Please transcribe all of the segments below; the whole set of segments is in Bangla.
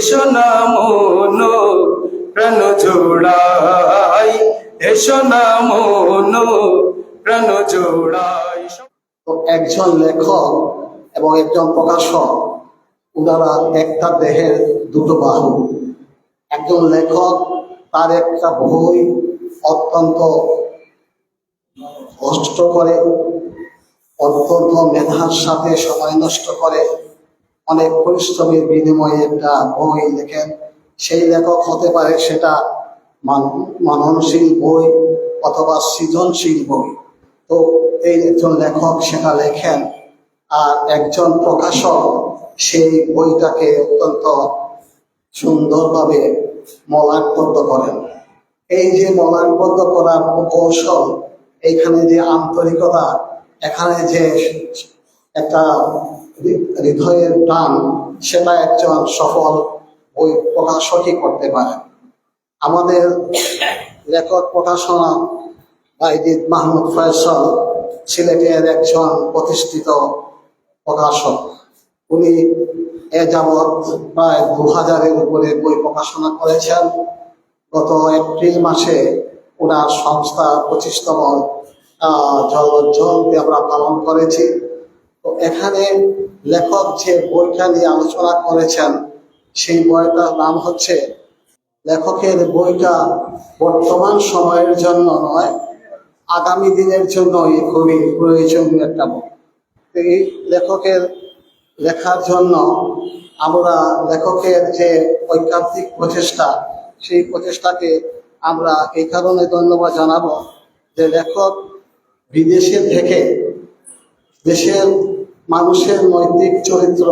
এসো না মন, প্রাণ জোড়াই। এসো না মন, প্রাণ জোড়াই। একজন লেখক এবং একজন প্রকাশক, উনারা একটা দেহের দুটো বাহু। একজন লেখক, তার একটা বই অত্যন্ত কষ্ট করে, অত্যন্ত মেধার সাথে সময় নষ্ট করে। অনেক পরিশ্রমের বিনিময়ে একটা বই লেখেন। সেই লেখক হতে পারে সেটা মান- মাননশীল বই অথবা সৃজনশীল বই। তো এই একজন লেখক সেটা লেখেন আর একজন প্রকাশক সেই বইটাকে অত্যন্ত সুন্দরভাবে মলাটবদ্ধ করেন। এই যে মলাটবদ্ধ করার কৌশল, এইখানে যে আন্তরিকতা, এখানে যে একটা হৃদয়ের টান সেটা একজন সফল বই প্রকাশকই করতে পারে। আমাদের লেখক প্রকাশনা বাইজিদ মাহমুদ ফয়সল সিলেটের একজন প্রতিষ্ঠিত প্রকাশক। উনি এ যাবৎ প্রায় দু হাজারের উপরে বই প্রকাশনা করেছেন। গত এপ্রিল মাসে ওনার সংস্থা পঁচিশতম জল- আমরা পালন করেছি। তো এখানে লেখক যে বইটা নিয়ে আলোচনা করেছেন, সেই বইটার নাম হচ্ছে, লেখকের বইটা বর্তমান সময়ের জন্য নয়, আগামী দিনের জন্যই খুবই প্রয়োজনীয় একটা বই। এই লেখকের লেখার জন্য আমরা লেখকের যে ঐকান্তিক প্রচেষ্টা, সেই প্রচেষ্টাকে আমরা এই কারণে ধন্যবাদ জানাব যে লেখক বিদেশে থেকে দেশের মানুষের নৈতিক চরিত্র,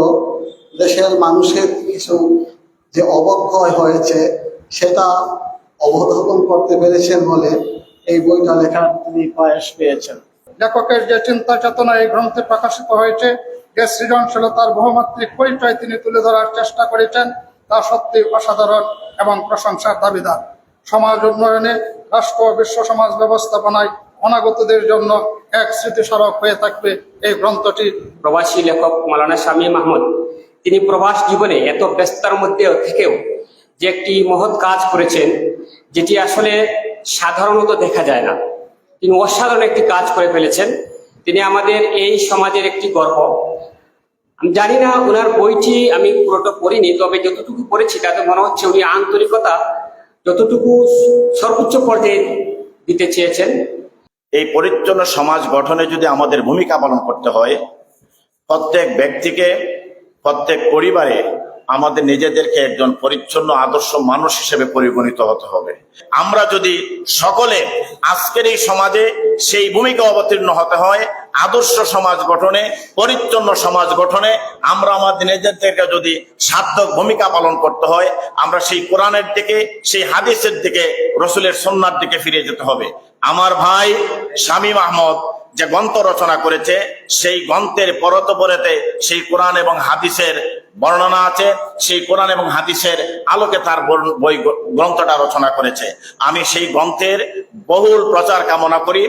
দেশের মানুষের কিছু যে অবক্ষয় হয়েছে, সেটা অবলোকন করতে পেরেছেন বলে এই বইটা লেখার তিনি প্রয়াস পেয়েছেন। লেখকের যে চিন্তা চেতনা এই গ্রন্থে প্রকাশিত হয়েছে, যে সৃজনশীলতার বহুমাত্রিক পরিচয় তিনি তুলে ধরার চেষ্টা করেছেন, তা সত্যি অসাধারণ এবং প্রশংসার দাবিদার। সমাজ উন্নয়নে, রাষ্ট্র বিশ্ব সমাজ ব্যবস্থাপনায় অনাগতদের জন্য এক স্মৃতিস্মারক হয়ে থাকবে এই গ্রন্থটি। প্রবাসী লেখক মালানা শামী মাহমুদ, তিনি প্রবাস জীবনে এত ব্যস্ততার মধ্যে থেকেও যে একটি মহৎ কাজ করেছেন, যেটি আসলে সাধারণত দেখা যায় না। তিনি অসাধারণ একটি কাজ করে ফেলেছেন। তিনি আমাদের এই সমাজের একটি গর্ব। আমি জানি না ওনার বইটি আমি পুরোটা পড়িনি, তবে যতটুকু পড়েছি তাতে মনে হচ্ছে উনি আন্তরিকতা যতটুকু সর্বোচ্চ পর্যায়ে দিতে চেয়েছেন। এই পরিচ্ছন্ন সমাজ গঠনে যদি আমাদের ভূমিকা পালন করতে হয়, প্রত্যেক ব্যক্তিকে, প্রত্যেক পরিবারে আমাদের নিজেদেরকে একজন পরিচ্ছন্ন, আদর্শ মানুষ হিসেবে পরিগণিত হতে হবে। আমরা যদি সকলে আজকের এই সমাজে সেই ভূমিকা অবতীর্ণ হতে হয়, আদর্শ সমাজ গঠনে, পরিচ্ছন্ন সমাজ গঠনে, আমরা আমাদের নিজেদেরকে যদি সার্থক ভূমিকা পালন করতে হয়, আমরা সেই কোরআনের দিকে, সেই হাদিসের দিকে, রসুলের সন্ন্যার দিকে ফিরে যেতে হবে। আমার ভাই শামীম আহমদ যে গ্রন্থ রচনা করেছে, সেই গ্রন্থের পরত পরতপরেতে সেই কোরআন এবং হাদিসের বর্ণনা আছে, সেই কোরআন এবং হাদিসের আলোকে তার বই, গ্রন্থটা রচনা করেছে। আমি সেই গ্রন্থের বহুল প্রচার কামনা করি।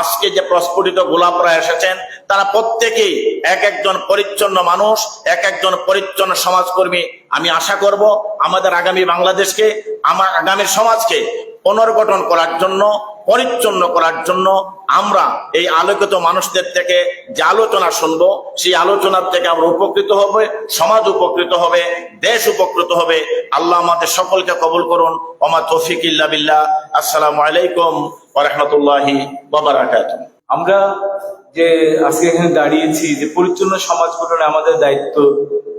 আজকে যে প্রস্ফুটিত গোলাপরা এসেছেন, তারা প্রত্যেকেই এক একজন পরিচ্ছন্ন মানুষ, এক একজন পরিচ্ছন্ন সমাজকর্মী। আমি আশা করব আমাদের আগামী বাংলাদেশকে, আমার আগামী সমাজকে পুনর্গঠন করার জন্য পরিচ্ছন্ন করার জন্য আমরা এই আলোকিত মানুষদের থেকে যে আলোচনা শুনব, সেই আলোচনার থেকে আমরা উপকৃত হবে, সমাজ উপকৃত হবে, দেশ উপকৃত হবে। আল্লাহ আমাদের সকলকে কবুল করুন। ওমা তৌফিক ইল্লা বিল্লাহ। আসসালামু আলাইকুম ওয়া রাহমাতুল্লাহি ওয়া বারাকাতুহু। আমরা যে আজকে এখানে দাঁড়িয়েছি, যে পরিচ্ছন্ন সমাজ গঠনে আমাদের দায়িত্ব,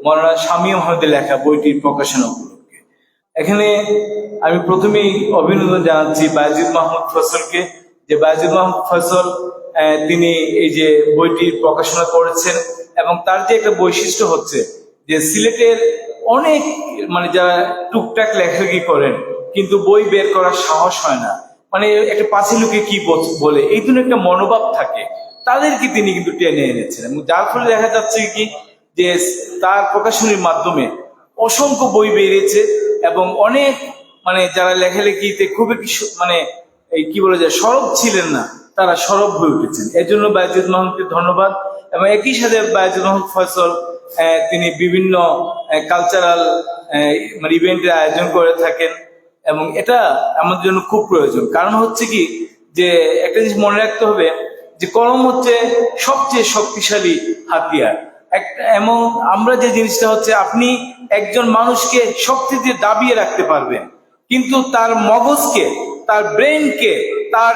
মৌলানা স্বামী মহম্মদের লেখা বইটির প্রকাশনা এখানে আমি প্রথমেই অভিনন্দন জানাচ্ছি বায়জিদ মাহমুদ ফসলকে যে বায়জিদ মাহমুদ ফসল তিনি এই যে বইটির প্রকাশনা করেছেন এবং তার যে একটা বৈশিষ্ট্য হচ্ছে যে সিলেটের অনেক মানে যারা টুকটাক লেখালেখি করেন, কিন্তু বই বের করার সাহস হয় না। মানে একটা পাশে লোকে কি বল- এই ধরনের একটা মনোভাব থাকে। তাদেরকে তিনি কিন্তু টেনে এনেছেন এবং যার ফলে দেখা যাচ্ছে কি, যে তার প্রকাশনীর মাধ্যমে অসংখ্য বই বেরিয়েছে। এবং অনেক মানে যারা লেখালেখিতে খুব একটি স- মানে কি বলে যায় সরব ছিলেন না তারা সরব হয়ে উঠেছেন। এর জন্য বাইজুদ মাহমুদকে ধন্যবাদ। এবং একই সাথে হক ফয়সল আহ, তিনি বিভিন্ন কালচারাল মানে ইভেন্টের আয়োজন করে থাকেন। এবং এটা আমাদের জন্য খুব প্রয়োজন। কারণ হচ্ছে কি যে একটা জিনিস মনে রাখতে হবে যে কলম হচ্ছে সবচেয়ে শক্তিশালী হাতিয়ার। একটা এবং আমরা যে জিনিসটা হচ্ছে আপনি একজন মানুষকে শক্তি দিয়ে দাবিয়ে রাখতে পারবেন কিন্তু তার মগজকে, তার ব্রেনকে তার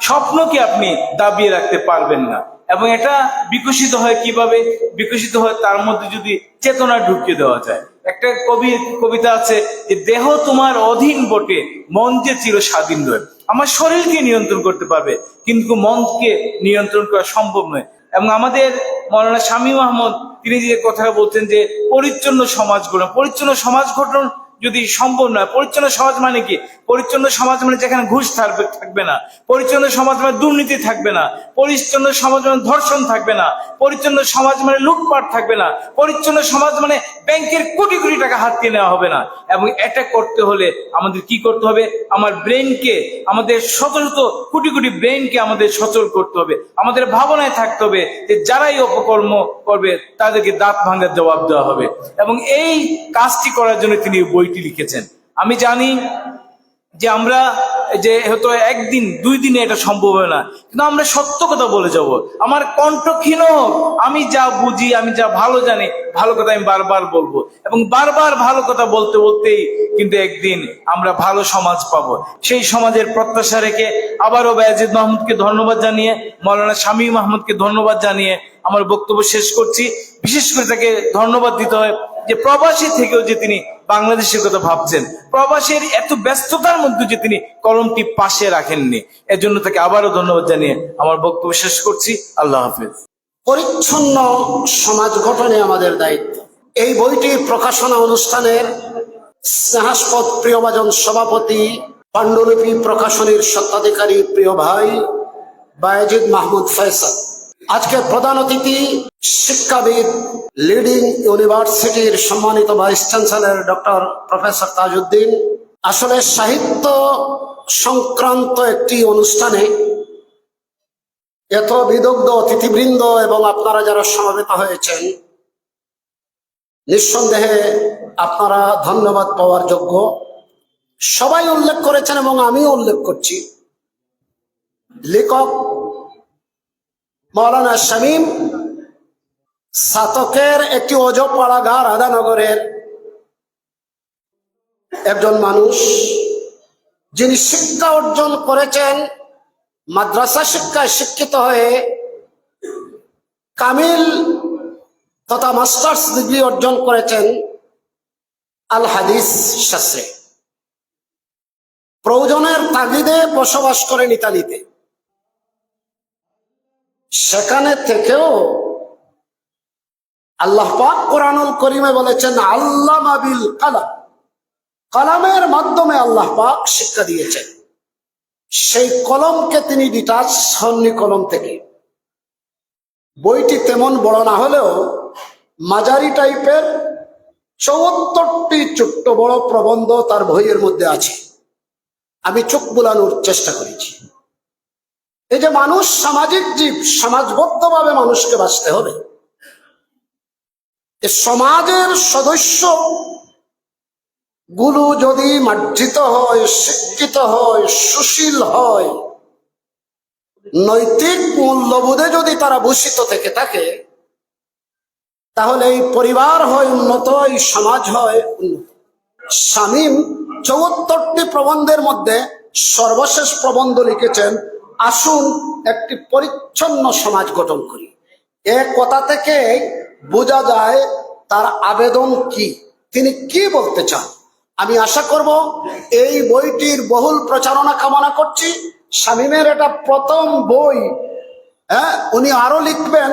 স্বপ্নকে আপনি দাবিয়ে রাখতে পারবেন না। এবং এটা বিকশিত হয় কীভাবে? বিকশিত হয় তার মধ্যে যদি চেতনা ঢুকিয়ে দেওয়া যায়। একটা কবি কবিতা আছে যে, দেহ তোমার অধীন বটে, মন যে চির স্বাধীন রয়। আমার শরীরকে নিয়ন্ত্রণ করতে পারবে, কিন্তু মনকে নিয়ন্ত্রণ করা সম্ভব নয়। এবং আমাদের মৌলানা শামীম আহমদ, তিনি যে কথা বলতেন যে পরিচ্ছন্ন সমাজ গঠন পরিচ্ছন্ন সমাজ গঠন যদি সম্ভব নয়, পরিচ্ছন্ন সমাজ মানে কি? পরিচ্ছন্ন সমাজ মানে যেখানে ঘুষ থাকবে থাকবে না। পরিচ্ছন্ন সমাজ মানে দুর্নীতি থাকবে না। পরিচ্ছন্ন সমাজ মানে ধর্ষণ থাকবে না। পরিচ্ছন্ন সমাজ মানে লুটপাট থাকবে না। পরিচ্ছন্ন সমাজ মানে ব্যাংকের কোটি কোটি টাকা হাতিয়ে নেওয়া হবে না। এবং এটা করতে হলে আমাদের কি করতে হবে? আমার ব্রেনকে, আমাদের শত শত কোটি কোটি ব্রেনকে আমাদের সচল করতে হবে। আমাদের ভাবনায় থাকতে হবে যে যারাই অপকর্ম করবে, তাদেরকে দাঁত ভাঙার জবাব দেওয়া হবে। এবং এই কাজটি করার জন্য তিনি বইটি লিখেছেন। আমি জানি যে আমরা যে হয়তো একদিন, দুই দিনে এটা সম্ভব হয় না। কিন্তু আমরা সত্য কথা বলে যাব। আমার কণ্ঠ ক্ষীণ হোক, আমি যা বুঝি, আমি যা ভালো জানি, ভালো কথা আমি বারবার বলব। এবং বারবার ভালো কথা বলতে বলতেই কিন্তু একদিন আমরা ভালো সমাজ পাবো। সেই সমাজের প্রত্যাশা রেখে আবারও বায়াজিদ মাহমুদকে ধন্যবাদ জানিয়ে, মৌলানা শামীম মাহমুদকে ধন্যবাদ জানিয়ে আমার বক্তব্য শেষ করছি। বিশেষ করে তাকে ধন্যবাদ দিতে হয় যে প্রবাসী থেকেও যে তিনি বাংলাদেশের কথা ভাবছেন। প্রবাসীর এত ব্যস্ততার মধ্যে যে তিনি কলমটি পাশে রাখেননি। এর জন্য তাকে আবারও ধন্যবাদ জানিয়ে আমার বক্তব্য শেষ করছি। আল্লাহ হাফেজ। পরিচ্ছন্ন সমাজ গঠনে আমাদের দায়িত্ব। এই বইটি প্রকাশনা অনুষ্ঠানের স্নেহাস্পদ প্রিয়ভাজন সভাপতি, পাণ্ডুলিপি প্রকাশনীর স্বত্বাধিকারী প্রিয় ভাই বায়েজিদ মাহমুদ ফয়সাল। আজকে প্রধান অতিথি শিক্ষাবিদ লিডিং ইউনিভার্সিটির সম্মানিত vice chancellor doctor professor Tajuddin. আসলে সাহিত্য সংক্রান্ত একটি অনুষ্ঠানে এত বিদগ্ধ অতিথিবৃন্দ এবং আপনারা যারা সমবেত হয়েছেন, নিঃসন্দেহে আপনারা ধন্যবাদ পাওয়ার যোগ্য। সবাই উল্লেখ করেছেন এবং আমিও উল্লেখ করছি। লেখক মৌলানা শামীম সাতকের একটি অজপাড়াগার আদানগরের একজন মানুষ, যিনি শিক্ষা অর্জন করেছেন, মাদ্রাসা শিক্ষায় শিক্ষিত হয়ে কামিল তথা মাস্টার্স ডিগ্রি অর্জন করেছেন আল হাদিস শাস্ত্রে। প্রয়োজনের তাগিদে বসবাস করেন ইতালিতে। সেখানে থেকেও আল্লাহ পাক কোরআনুল করিমে বলেছেন আল্লাহ মাবিল কালাম। কালামের মাধ্যমে আল্লাহ পাক শিক্ষা দিয়েছেন। সেই কলমকে তিনি ডিটাচ হননি কলম থেকে। বইটি তেমন বড় না হলেও মাঝারি টাইপের চৌহত্তরটি ছোট্ট বড় প্রবন্ধ তার বইয়ের মধ্যে আছে। আমি চোখ বুলানোর চেষ্টা করেছি। এই যে মানুষ সামাজিক জীব, সমাজবদ্ধভাবে মানুষকে বাঁচতে হবে। সমাজের সদস্যগুলো যদি মার্জিত হয়, শিক্ষিত হয়, সুশীল হয়, নৈতিক মূল্যবোধে যদি তারা ভূষিত থেকে থাকে, তাহলে এই পরিবার হয় উন্নত, এই সমাজ হয় উন্নত। শামীম চৌহত্তরটি প্রবন্ধের মধ্যে সর্বশেষ প্রবন্ধ লিখেছেন আসুন একটি পরিচ্ছন্ন সমাজ গঠন করি। এ কথা থেকে বোঝা যায় তার আবেদন কি। তিনি কি বলতে চান? আমি আশা করব এই বইটির বহুল প্রচারণা কামনা করছি। শামীমের এটা প্রথম বই হ্যাঁ উনি আরও লিখবেন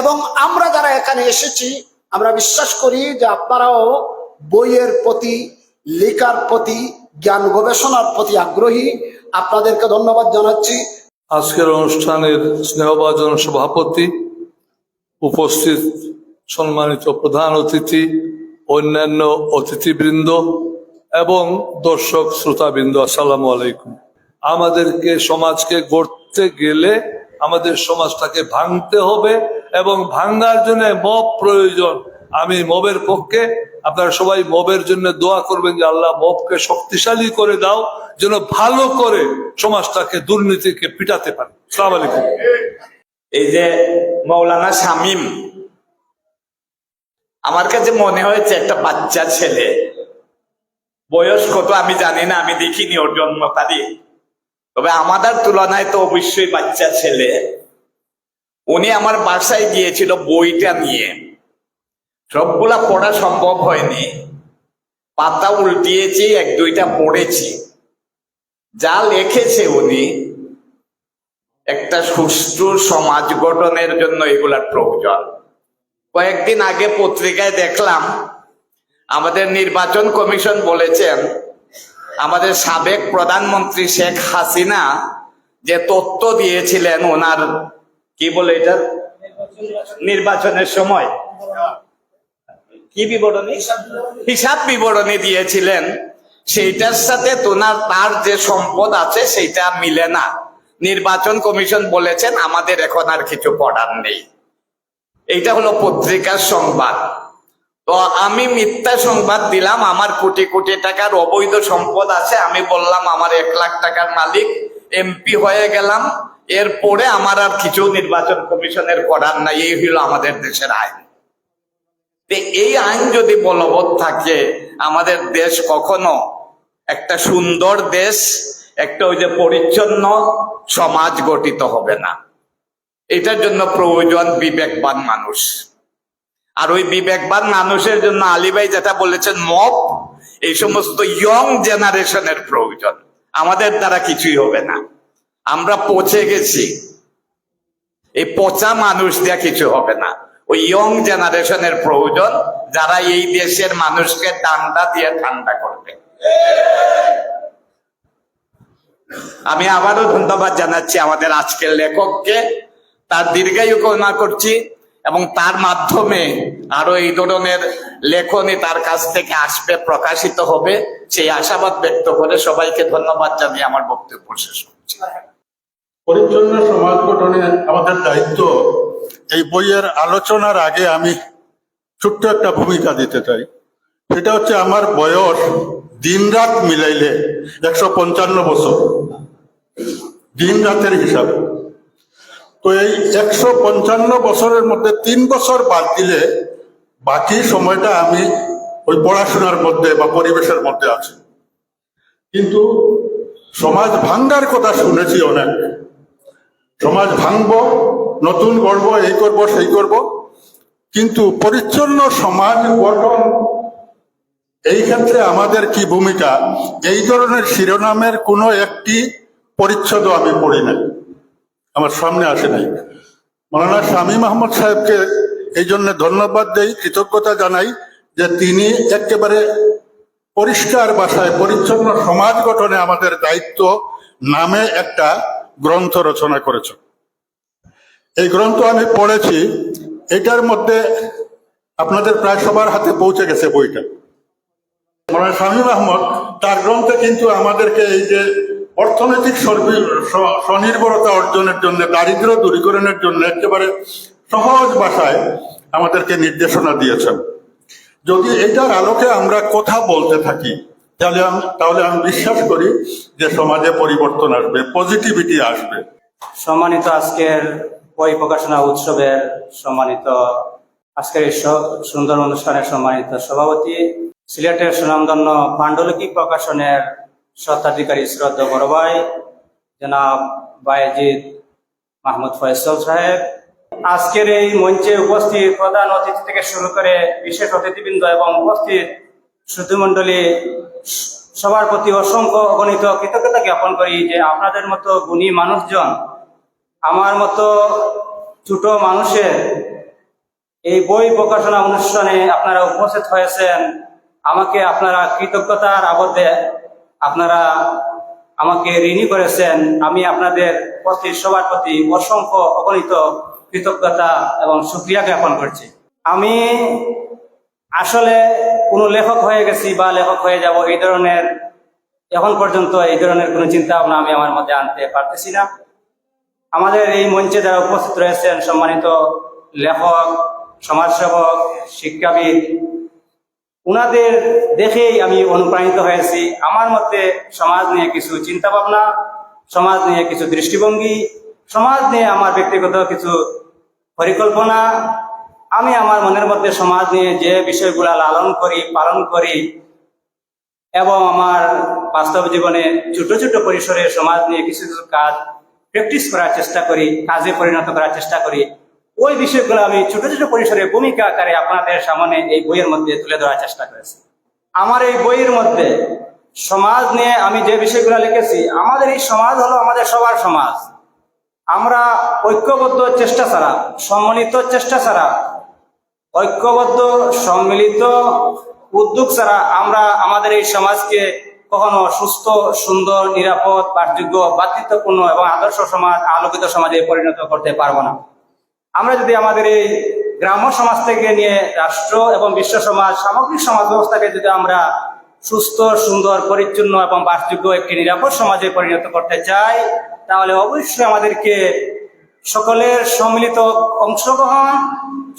এবং আমরা যারা এখানে এসেছি, আমরা বিশ্বাস করি যে আপনারাও বইয়ের প্রতি, লেখার প্রতি, জ্ঞান গবেষণার প্রতি আগ্রহী। আপনাদেরকে ধন্যবাদ জানাচ্ছি। আজকের অনুষ্ঠানের স্নেহভাজন সভাপতি, উপস্থিত সম্মানিত প্রধান অতিথি, অন্যান্য অতিথিবৃন্দ এবং দর্শক শ্রোতাবৃন্দ, আসসালামু আলাইকুম। আমাদেরকে সমাজকে গড়তে গেলে আমাদের সমাজটাকে ভাঙতে হবে এবং ভাঙ্গার জন্য মব প্রয়োজন। আমি মবের পক্ষে, আপনারা সবাই মবের জন্য দোয়া করবেন যে আল্লাহ মবকে শক্তিশালী করে দাও, যেন ভালো করে সমাজটাকে দুর্নীতিকে পিটাতে পারে। সালাম আলাইকুম। এই যে মৌলানা শামীম, আমার কাছে মনে হয়েছে একটা বাচ্চা ছেলে, বয়স কত আমি জানি না, আমি দেখিনি ওর জন্ম তারিখ। তবে আমাদের তুলনায় তো অবশ্যই বাচ্চা ছেলে। উনি আমার বাসায় গিয়েছিল বইটা নিয়ে। সবগুলা পড়া সম্ভব হয়নি। পাতা উল্টিয়েছি, এক দুইটা পড়েছি। যা লিখেছে উনি, একটা সুষ্ঠু সমাজ গঠনের জন্য এগুলার প্রয়োজন। কয়েকদিন আগে পত্রিকায় দেখলাম, আমাদের নির্বাচন কমিশন বলেছেন, আমাদের সাবেক প্রধানমন্ত্রী শেখ হাসিনা যে তথ্য দিয়েছিলেন ওনার, কি বলে এটা? নির্বাচনের সময়। কি বিবরণী? হিসাব বিবরণী দিয়েছিলেন। সেইটার সাথে তোনার তার যে সম্পদ আছে সেইটা মিলে না। নির্বাচন কমিশন বলেছেন, আমাদের এখন আর কিছু করার নেই। এইটা হলো পত্রিকার সংবাদ। তো আমি মিথ্যা সংবাদ দিলাম, আমার কোটি কোটি টাকার অবৈধ সম্পদ আছে, আমি বললাম, আমার এক লাখ টাকার মালিক, এমপি হয়ে গেলাম। এরপরে আমার আর কিছু নির্বাচন কমিশনের করার নাই। এই হলো আমাদের দেশের আইন। এই আইন যদি বলবৎ থাকে, আমাদের দেশ কখনো একটা সুন্দর দেশ, একটা ওই যে পরিচ্ছন্ন সমাজ গঠিত হবে না। এটার জন্য প্রয়োজন বিবেকবান মানুষ। আর ওই বিবেকবান মানুষের জন্য আলী ভাই যেটা বলেছেন মপ এই সমস্ত ইয়ং জেনারেশনের প্রয়োজন। আমাদের দ্বারা কিছুই হবে না। আমরা পচে গেছি। এই পচা মানুষ দিয়ে কিছু হবে না। ওই ইয়ং জেনারেশনের প্রয়োজন, যারা এই দেশের মানুষকে ঠান্ডা দিয়ে ঠান্ডা করবে। আমি আবারও ধন্যবাদ জানাচ্ছি আমাদের আজকের লেখককে। তার দীর্ঘায়ু কামনা করছি এবং তার মাধ্যমে আরও এই ধরনের লেখনী তার কাছ থেকে আসবে, প্রকাশিত হবে। সেই আশাবাদ ব্যক্ত করে সবাইকে ধন্যবাদ জানিয়ে আমার বক্তব্য শেষ করছি। পরিচ্ছন্ন সমাজ গঠনে আমাদের দায়িত্ব এই বইয়ের আলোচনার আগে আমি ছোট্ট একটা ভূমিকা দিতে চাই। সেটা হচ্ছে আমার বয়স দিন রাত মিলাইলে একশো পঞ্চান্ন বছর। দিন রাতের হিসাবে। তো এই একশো পঞ্চান্ন বছরের মধ্যে তিন বছর বাদ দিলে বাকি সময়টা আমি ওই পড়াশোনার মধ্যে বা পরিবেশের মধ্যে আছি। কিন্তু সমাজ ভাঙ্গার কথা শুনেছি অনেক। সমাজ ভাঙবো নতুন করব, এই করব, সেই করব। কিন্তু পরিচ্ছন্ন সমাজ গঠন, এই ক্ষেত্রে আমাদের কি ভূমিকা? এই ধরনের শিরোনামের কোনো একটি পরিচ্ছদ আমি পড়ি নাই। আমার সামনে আসে নাই। মৌলানা স্বামী মাহমুদ সাহেবকে এই জন্য ধন্যবাদ দেই, কৃতজ্ঞতা জানাই যে তিনি একেবারে পরিষ্কার ভাষায় পরিচ্ছন্ন সমাজ গঠনে আমাদের দায়িত্ব নামে একটা গ্রন্থ রচনা করেছেন। এই গ্রন্থ আমি পড়েছি, এটার মধ্যে আপনাদের প্রায় সবার হাতে পৌঁছে গেছে বইটা। মৌলানা শামীম আহমদ, তার গ্রন্থে কিন্তু আমাদেরকে এই যে অর্থনৈতিক স্বনির্ভরতা অর্জনের জন্য, দারিদ্র দূরীকরণের জন্য একেবারে সহজ ভাষায় আমাদেরকে নির্দেশনা দিয়েছেন। যদি এটার আলোকে আমরা কথা বলতে থাকি, তাহলে আমি তাহলে আমি বিশ্বাস করি যে সমাজে পরিবর্তন আসবে, পজিটিভিটি আসবে। সম্মানিত আজকের বই প্রকাশনা উৎসবের সম্মানিত আজকের এই সুন্দর অনুষ্ঠানের সম্মানিত সভাপতি, সিলেটের সুনামধন্য পাণ্ডুলিপি প্রকাশনের স্বত্বাধিকারী শ্রদ্ধা বড় ভাই, জনাব বায়েজিদ মাহমুদ ফয়সল সাহেব। আজকের এই মঞ্চে উপস্থিত প্রধান অতিথি থেকে শুরু করে বিশেষ অতিথিবৃন্দ এবং উপস্থিত শ্রুতিমণ্ডলী সবার প্রতি অসংখ্য অগণিত কৃতজ্ঞতা জ্ঞাপন করি যে আপনাদের মতো গুণী মানুষজন আমার মতো ছোট মানুষের এই বই প্রকাশনা অনুষ্ঠানে আপনারা উপস্থিত হয়েছেন। আমাকে আপনারা কৃতজ্ঞতার আবদ্ধে আপনারা আমাকে ঋণী করেছেন। আমি আপনাদের প্রতি, সবার প্রতি অসংখ্য অগণিত কৃতজ্ঞতা এবং সুক্রিয়া জ্ঞাপন করছি। আমি আসলে কোনো লেখক হয়ে গেছি বা লেখক হয়ে যাব এই ধরনের, এখন পর্যন্ত এই ধরনের কোনো চিন্তা ভাবনা আমি আমার মধ্যে আনতে পারতেছি না। আমাদের এই মঞ্চে যারা উপস্থিত রয়েছেন সম্মানিত লেখক, সমাজসেবক, শিক্ষাবিদ, উনাদের দেখেই আমি অনুপ্রাণিত হয়েছি। আমার মধ্যে সমাজ নিয়ে কিছু চিন্তা ভাবনা সমাজ নিয়ে কিছু দৃষ্টিভঙ্গি, সমাজ নিয়ে আমার ব্যক্তিগত কিছু পরিকল্পনা, আমি আমার মনের মধ্যে সমাজ নিয়ে যে বিষয়গুলা লালন করি, পালন করি, এবং আমার বাস্তব জীবনে ছোট ছোট পরিসরে সমাজ নিয়ে কিছু কিছু কাজ প্র্যাকটিস করার চেষ্টা করি, কাজে পরিণত করার চেষ্টা করি। ওই বিষয়গুলো আমি ছোট ছোট পরিসরে ভূমিকা আকারে আপনাদের সামনে এই বইয়ের মধ্যে তুলে ধরার চেষ্টা করেছি। আমার এই বইয়ের মধ্যে সমাজ নিয়ে আমি যে বিষয়গুলো লিখেছি, আমাদের এই সমাজ হলো আমাদের সবার সমাজ। আমরা ঐক্যবদ্ধ চেষ্টা ছাড়া, সম্মিলিত চেষ্টা ছাড়া, ঐক্যবদ্ধ, সম্মিলিত উদ্যোগ ছাড়া আমরা আমাদের এই সমাজকে কখনো সুস্থ, সুন্দর, নিরাপদ, বাসযোগ্য ভাতৃত্বপূর্ণ এবং আদর্শ সমাজ, আলোকিত সমাজে পরিণত করতে পারব না। আমরা যদি আমাদের এই গ্রাম্য সমাজ থেকে নিয়ে রাষ্ট্র এবং বিশ্ব সমাজ, সামগ্রিক সমাজ ব্যবস্থাকে যদি আমরা সুস্থ, সুন্দর, পরিচ্ছন্ন এবং বাসযোগ্য একটি নিরাপদ সমাজে পরিণত করতে চাই, তাহলে অবশ্যই আমাদেরকে সকলের সম্মিলিত অংশগ্রহণ,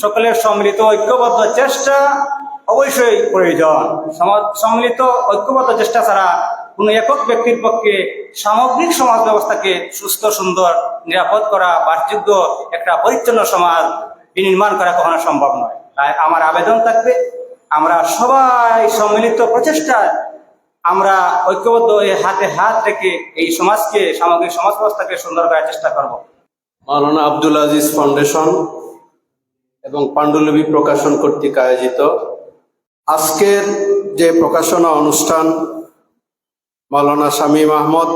সকলের সম্মিলিত ঐক্যবদ্ধ চেষ্টা অবশ্যই প্রয়োজন সম্মিলিত ঐক্যবদ্ধ চেষ্টা ছাড়া কোনো একক ব্যক্তির পক্ষে সামগ্রিক সমাজ ব্যবস্থাকে সুস্থ, সুন্দর, নিরাপদ করা, বাসযোগ্য, একটা পরিচ্ছন্ন সমাজ বিনির্মাণ করা কখনো সম্ভব নয়। তাই আমার আবেদন থাকবে, আমরা সবাই সম্মিলিত প্রচেষ্টায় আমরা ঐক্যবদ্ধ হয়ে হাতে হাত রেখে এই সমাজকে, সামগ্রিক সমাজ ব্যবস্থাকে সুন্দর করার চেষ্টা করব। মাওলানা আব্দুল আজিজ ফাউন্ডেশন এবং পাণ্ডুলিপি প্রকাশন কর্তৃক আয়োজিত আজকের যে প্রকাশনা অনুষ্ঠান মাওলানা শামীম আহমদ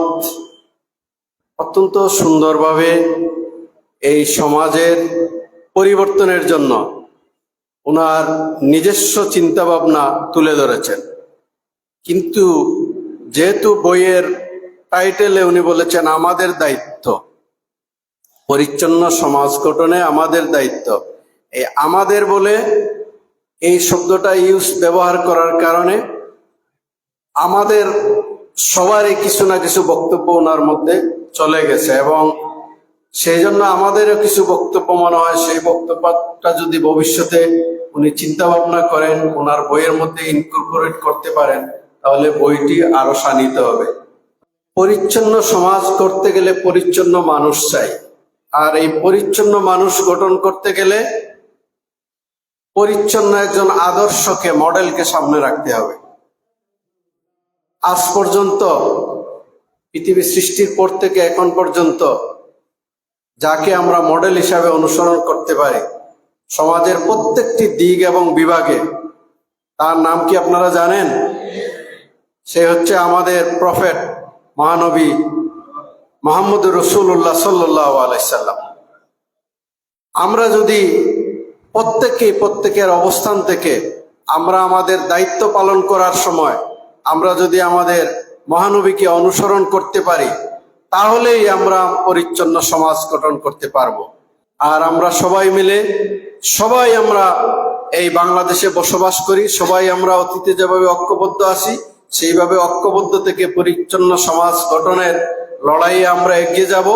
অত্যন্ত সুন্দরভাবে এই সমাজের পরিবর্তনের জন্য ওনার নিজস্ব চিন্তাভাবনা তুলে ধরেছেন। কিন্তু যেহেতু বইয়ের টাইটেলে উনি বলেছেন, আমাদের দায়িত্ব, পরিচ্ছন্ন সমাজ গঠনে আমাদের দায়িত্ব। এই আমাদের বলে এই শব্দটা ইউজ ব্যবহার করার কারণে আমাদের সবারই কিছু না কিছু বক্তব্য ওনার মধ্যে চলে গেছে এবং সেই জন্য আমাদেরও কিছু বক্তব্য মনে হয়, সেই বক্তব্যটা যদি ভবিষ্যতে উনি চিন্তা ভাবনা করেন, ওনার বইয়ের মধ্যে ইনকর্পোরেট করতে পারেন, তাহলে বইটি আরও শানিত হবে। পরিচ্ছন্ন সমাজ করতে গেলে পরিচ্ছন্ন মানুষ চাই। আর এই পরিচ্ছন্ন মানুষ গঠন করতে গেলে পরিচ্ছন্ন একজন আদর্শকে, মডেলকে সামনে রাখতে হবে। আজ পর্যন্ত পৃথিবী সৃষ্টির পর থেকে এখন পর্যন্ত যাকে আমরা মডেল হিসাবে অনুসরণ করতে পারি, সমাজের প্রত্যেকটি দিক এবং বিভাগে, তার নাম কি আপনারা জানেন? সে হচ্ছে আমাদের প্রফেট, মহানবী মোহাম্মদ রসুল্লাহ সাল্লাহ আলাইসাল্লাম আমরা যদি প্রত্যেকেই প্রত্যেকের অবস্থান থেকে আমরা আমাদের দায়িত্ব পালন করার সময় আমরা যদি আমাদের মহানবীকে অনুসরণ করতে পারি, তাহলেই আমরা পরিচ্ছন্ন সমাজ গঠন করতে পারব। আর আমরা সবাই মিলে, সবাই আমরা এই বাংলাদেশে বসবাস করি, সবাই আমরা অতীতে যেভাবে ঐক্যবদ্ধ আছি, সেইভাবে ঐক্যবদ্ধ থেকে পরিচ্ছন্ন সমাজ গঠনের লড়াইয়ে আমরা এগিয়ে যাব।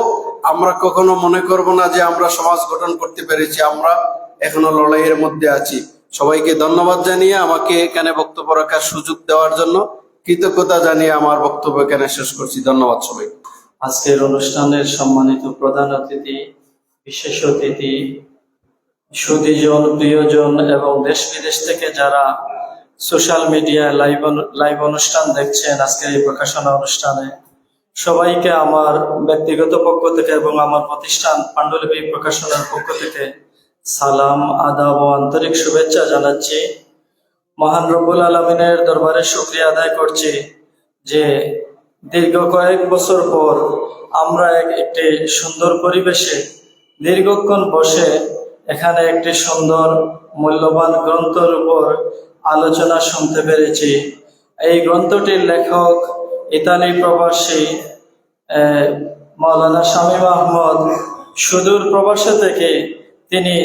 আমরা কখনো মনে করব না যে আমরা সমাজ গঠন করতে পেরেছি, আমরা এখনও লড়াইয়ের মধ্যে আছি। সবাইকে ধন্যবাদ জানিয়ে আমাকে এখানে বক্তব্য রাখার সুযোগ দেওয়ার জন্য কৃতজ্ঞতা জানিয়ে আমার বক্তব্য এখানে শেষ করছি। ধন্যবাদ সবাই আজকের অনুষ্ঠানের সম্মানিত প্রধান অতিথি, বিশেষ অতিথি, সুদীজন, প্রিয়জন এবং দেশ বিদেশ থেকে যারা সোশ্যাল মিডিয়ায় লাইভ লাইভ অনুষ্ঠান দেখছেন, আজকের এই প্রকাশনা অনুষ্ঠানে সবাইকে আমার ব্যক্তিগত পক্ষ থেকে এবং আমার প্রতিষ্ঠান পাণ্ডুলিপি প্রকাশনার পক্ষ থেকে সালাম আদাব ও আন্তরিক শুভেচ্ছা জানাচ্ছি। মহান রব্বুল আলমিনের দরবারে শুক্রিয়া আদায় করছি যে দীর্ঘ কয়েক বছর পর আমরা এক- একটি সুন্দর পরিবেশে দীর্ঘক্ষণ বসে এখানে একটি সুন্দর মূল্যবান গ্রন্থের উপর আলোচনা শুনতে পেরেছি। এই গ্রন্থটির লেখক ইতালি প্রবাসী আহ, মাওলানা শামীম আহমদ। সুদূর প্রবাসে থেকে তিনি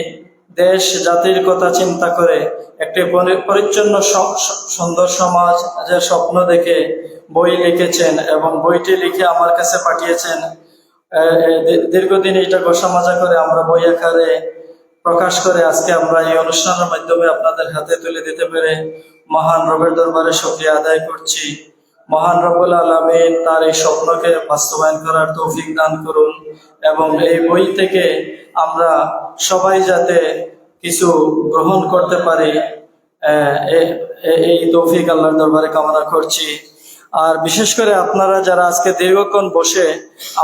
দেশ, জাতির কথা চিন্তা করে একটি পরিচ্ছন্ন সুন্দর সমাজ যে স্বপ্ন দেখে বই লিখেছেন এবং বইটি লিখে আমার কাছে পাঠিয়েছেন। দীর্ঘদিন এটা গোসা মাজা করে আমরা বই আকারে প্রকাশ করে আজকে আমরা এই অনুষ্ঠানের মাধ্যমে আপনাদের হাতে তুলে দিতে পেরে মহান রবের দরবারে শুকরিয়া আদায় করছি। মহান রবুল আলমী তার এই স্বপ্নকে বাস্তবায়ন করার তৌফিক দান করুন এবং এই বই থেকে আমরা সবাই যাতে কিছু গ্রহণ করতে পারি এই তৌফিক আল্লাহর দরবারে কামনা করছি। আর বিশেষ করে আপনারা যারা আজকে দীর্ঘক্ষণ বসে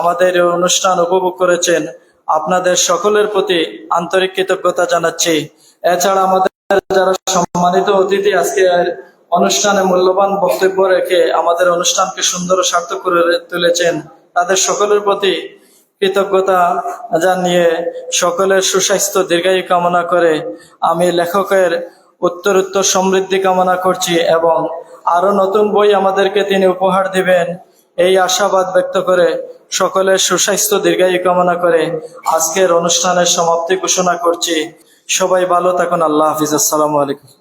আমাদের অনুষ্ঠান উপভোগ করেছেন, আপনাদের সকলের প্রতি আন্তরিক কৃতজ্ঞতা জানাচ্ছি। এছাড়া আমাদের যারা সম্মানিত অতিথি আজকে অনুষ্ঠানে মূল্যবান বক্তব্য রেখে আমাদের অনুষ্ঠানকে সুন্দর ও সার্থক করে তুলেছেন তাদের সকলের প্রতি কৃতজ্ঞতা জানিয়ে সকলের সুস্বাস্থ্য দীর্ঘায়ু কামনা করে আমি লেখকের উত্তর উত্তর সমৃদ্ধি কামনা করছি এবং আরও নতুন বই আমাদেরকে তিনি উপহার দিবেন এই আশাবাদ ব্যক্ত করে সকলের সুস্বাস্থ্য দীর্ঘায়ু কামনা করে আজকের অনুষ্ঠানের সমাপ্তি ঘোষণা করছি। সবাই ভালো থাকুন, আল্লাহ হাফিজ। আসসালামু আলাইকুম।